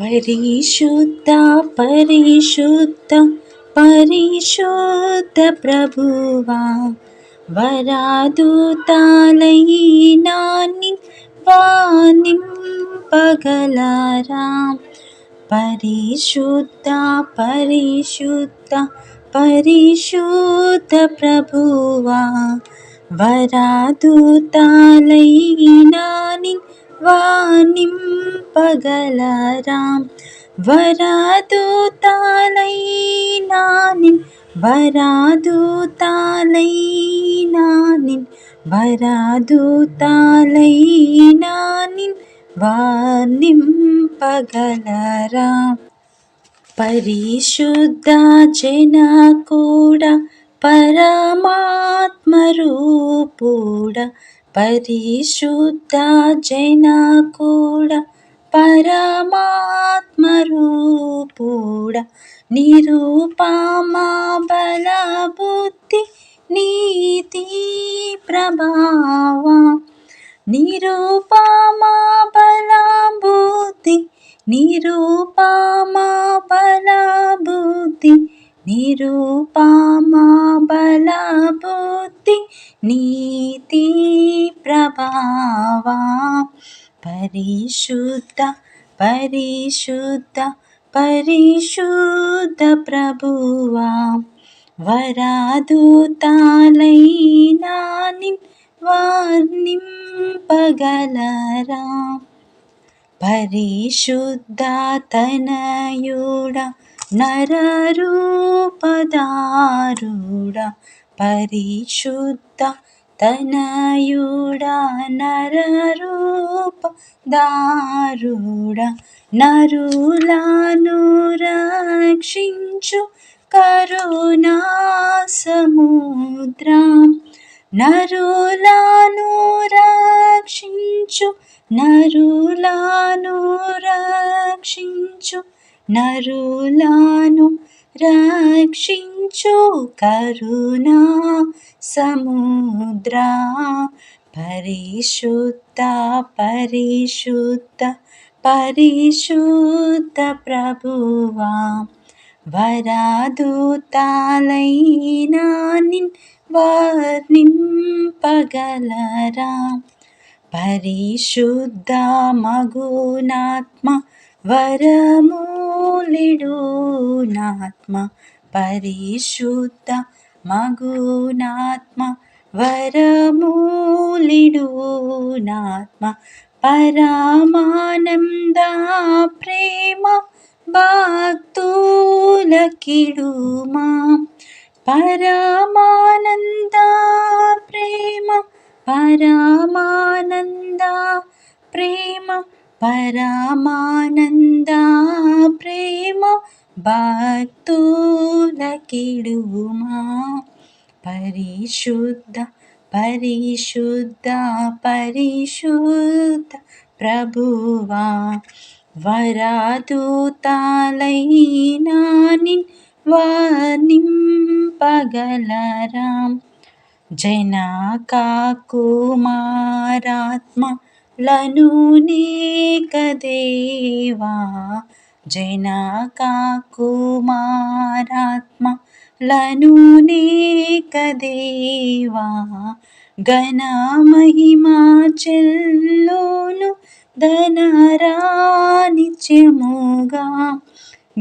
परिशुद्ध परिशुद्ध परिशुद्ध प्रभुवा। वरादूता लयिनानि पाणी बगलरां परिशुद्ध परिशुद्ध परिशुद्ध प्रभुवा। वरादूता लयिनानि వానింపగలరా వరాదుతాలైనాని వరాదుతాలైనాని వరాదుతాలైనాని వానింపగలరా పరిశుద్ధ జన కూడా పరమాత్మరూపుడ. పరిశుద్ధ జన కూడా పరమాత్మరూపుడ నిరూపమా బల బుద్ధి నీతి ప్రభావ. నిరూపమా బల బుద్ధి నిరూపమా బల బుద్ధి నిరూపమా బల బుద్ధి నీతి ప్రభావ. పరిశుద్ధ పరిశుద్ధ పరిశుద్ధ ప్రభువా. వరాదుతాలైనాని వర్ణింపగలరా పరిశుద్ధ తనయుడ నరరూపదారుడ పరిశుద్ధ తనయుడ నరరూప దారుడా నరులాను రక్షించు కరుణా సముద్రం నరులాను రక్షించు నరులాను రక్షించు నరులాను రక్షించు కరుణా సముద్ర పరిశుద్ధ పరిశుద్ధ పరిశుద్ధ ప్రభువా వరాదుతాలైనా నిన్ వర్ణింపగలరా పరిశుద్ధ మగునాత్మ వరమూలిడునాత్మ పరిశుద్ధ మగునాత్మ వరమూలిడునాత్మ పరమానంద ప్రేమ భక్తులకిడుమా పరమానంద ప్రేమ పరమానంద ప్రేమ परामानन्द प्रेम भक्तुल किडुमा परिशुद्ध परिशुद्ध परिशुद्ध प्रभुवा वरादूतालैनानिन् वाणिं पगलरां जना లను కదేవా జనకా కుమారాత్మ లను కదేవా ఘన మహిమా చెల్లోను ధనరానిత్యముగా.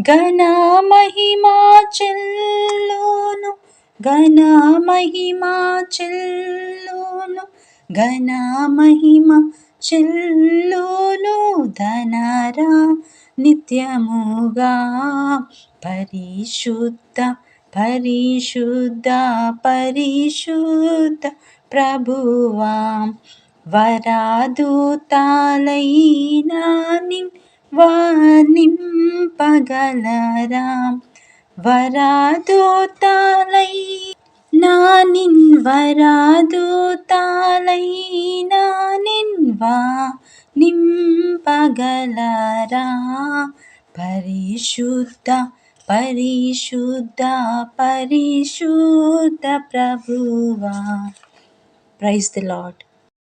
ఘన మహిమా చెల్లోను ఘన మహిమా చెల్లోను ఘన మహిమ చెల్లోను ధనరా నిత్యముగా పరిశుద్ధ పరిశుద్ధ పరిశుద్ధ ప్రభువా వరాదుతాలైనా నిన్ వానింపగలరా వరాదుతాలై నానిన్ వరాదుతాలైనా నిన్వా నింపగలరా? పరిశుద్ధ పరిశుద్ధ పరిశుద్ధ ప్రభువా. Praise the lord